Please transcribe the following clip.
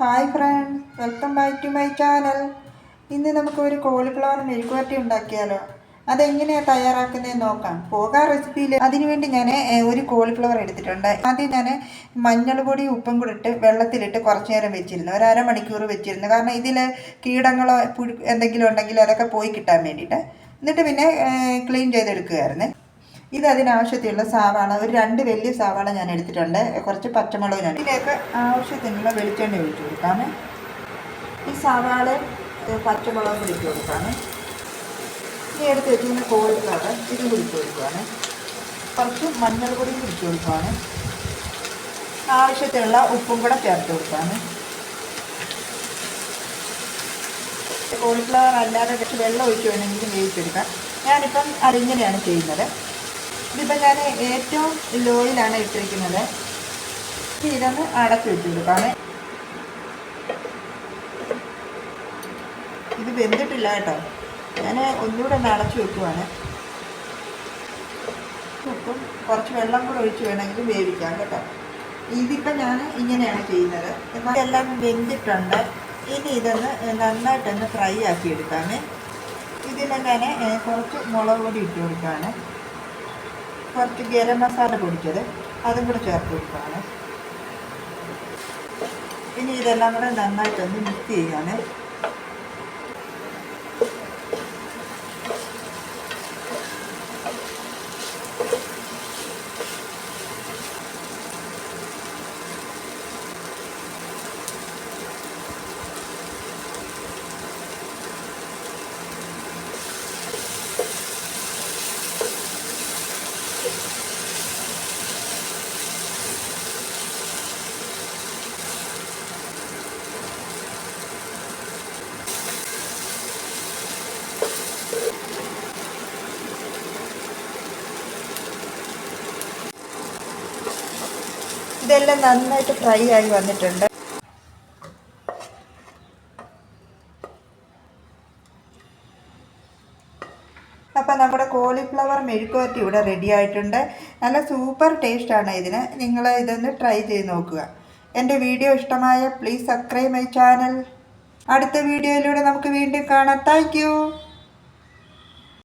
Hi friends welcome back to my channel ഇന്ന് നമുക്ക് ഒരു കോളിഫ്ലവർ മെഴുക്കുവരട്ടി ഉണ്ടാക്കിയാലോ? അതെങ്ങനെയാണ് തയ്യാറാക്കുന്നതെന്ന് നോക്കാം. പോകാ റെസിപ്പിയിൽ അതിനുവേണ്ടി ഞാൻ ഒരു കോളിഫ്ലവർ എടുത്തിട്ടുണ്ട്. ആദ്യം ഞാൻ മഞ്ഞൾ പൊടി ഉപ്പും കൂടി ഇട്ട് വെള്ളത്തിലിട്ട് കുറച്ച് നേരം വെച്ചിരുന്നു. ഒരു അരമണിക്കൂർ വെച്ചിരുന്നു. കാരണം ഇതിൽ കീടങ്ങളോ പുഴു എന്തെങ്കിലും ഉണ്ടെങ്കിൽ അതൊക്കെ പോയി കിട്ടാൻ വേണ്ടിയിട്ട്. എന്നിട്ട് പിന്നെ ക്ലീൻ ചെയ്തെടുക്കുകയായിരുന്നു ഇത് അതിനാവശ്യത്തിനുള്ള സവാള ഒരു രണ്ട് വലിയ സവാള ഞാൻ എടുത്തിട്ടുണ്ട്. കുറച്ച് പച്ചമുളക് ഞാൻ ഇതിലേക്ക് ആവശ്യത്തിനുള്ള വെളിച്ചെണ്ണ ഒഴിച്ചു കൊടുക്കാമേ. ഈ സവാള പച്ചമുളകും പിടിച്ചു കൊടുക്കാം കൊടുക്കാമേ. ഇനി എടുത്ത് വെച്ചിരുന്ന കോഴിക്കാട് ഇത് പിടിച്ചു കൊടുക്കുകയാണ് കുറച്ച് മഞ്ഞൾ പൊടി പിടിച്ചു കൊടുക്കുകയാണ് ആവശ്യത്തിനുള്ള ഉപ്പും കൂടെ ചേർത്ത് കൊടുക്കുകയാണ് കോളിഫ്ലവർ അല്ലാതെ കുറച്ച് വെള്ളം ഒഴിച്ച് വേണമെങ്കിലും വേവിച്ചെടുക്കാം. ഞാനിപ്പം അതിങ്ങനെയാണ് ചെയ്യുന്നത്. ഇതിപ്പോൾ ഞാൻ ഏറ്റവും ലോയിലാണ് ഇട്ടിരിക്കുന്നത്. ഇതൊന്ന് അടച്ചു വെച്ച് കൊടുക്കാമേ ഇത് വെന്തിട്ടില്ല കേട്ടോ. ഞാൻ ഒന്നുകൂടെ ഒന്ന് അടച്ചു വെക്കുവാണ്. ഉപ്പും കുറച്ച് വെള്ളം കൂടെ ഒഴിച്ച് വേണമെങ്കിൽ വേവിക്കാം കേട്ടോ. ഇതിപ്പോൾ ഞാൻ ഇങ്ങനെയാണ് ചെയ്യുന്നത്. എല്ലാം വെന്തിട്ടുണ്ട്. ഇനി ഇതൊന്ന് നന്നായിട്ടൊന്ന് ഫ്രൈ ആക്കി എടുക്കാമേ ഇതിനെ ഞാൻ കുറച്ച് മുളക് പൊടി ഇട്ട് കൊടുക്കുകയാണ് കുറച്ച് ഗരം മസാല പൊടിച്ചത് അതും കൂടെ ചേർത്ത് കൊടുക്കുകയാണ്. ഇനി ഇതെല്ലാം കൂടെ നന്നായിട്ടൊന്ന് മിക്സ് ചെയ്യാണ് ഇതെല്ലാം നന്നായിട്ട് ഫ്രൈ ആയി വന്നിട്ടുണ്ട്. അപ്പം നമ്മുടെ കോളിഫ്ലവർ മെഴുക്കുവരട്ടി ഇവിടെ റെഡി ആയിട്ടുണ്ട്. നല്ല സൂപ്പർ ടേസ്റ്റാണ് ഇതിന്. നിങ്ങൾ ഇതൊന്ന് ട്രൈ ചെയ്ത് നോക്കുക. എന്റെ വീഡിയോ ഇഷ്ടമായ പ്ലീസ് സബ്സ്ക്രൈബ് മൈ ചാനൽ അടുത്ത വീഡിയോയിലൂടെ നമുക്ക് വീണ്ടും കാണാം. താങ്ക്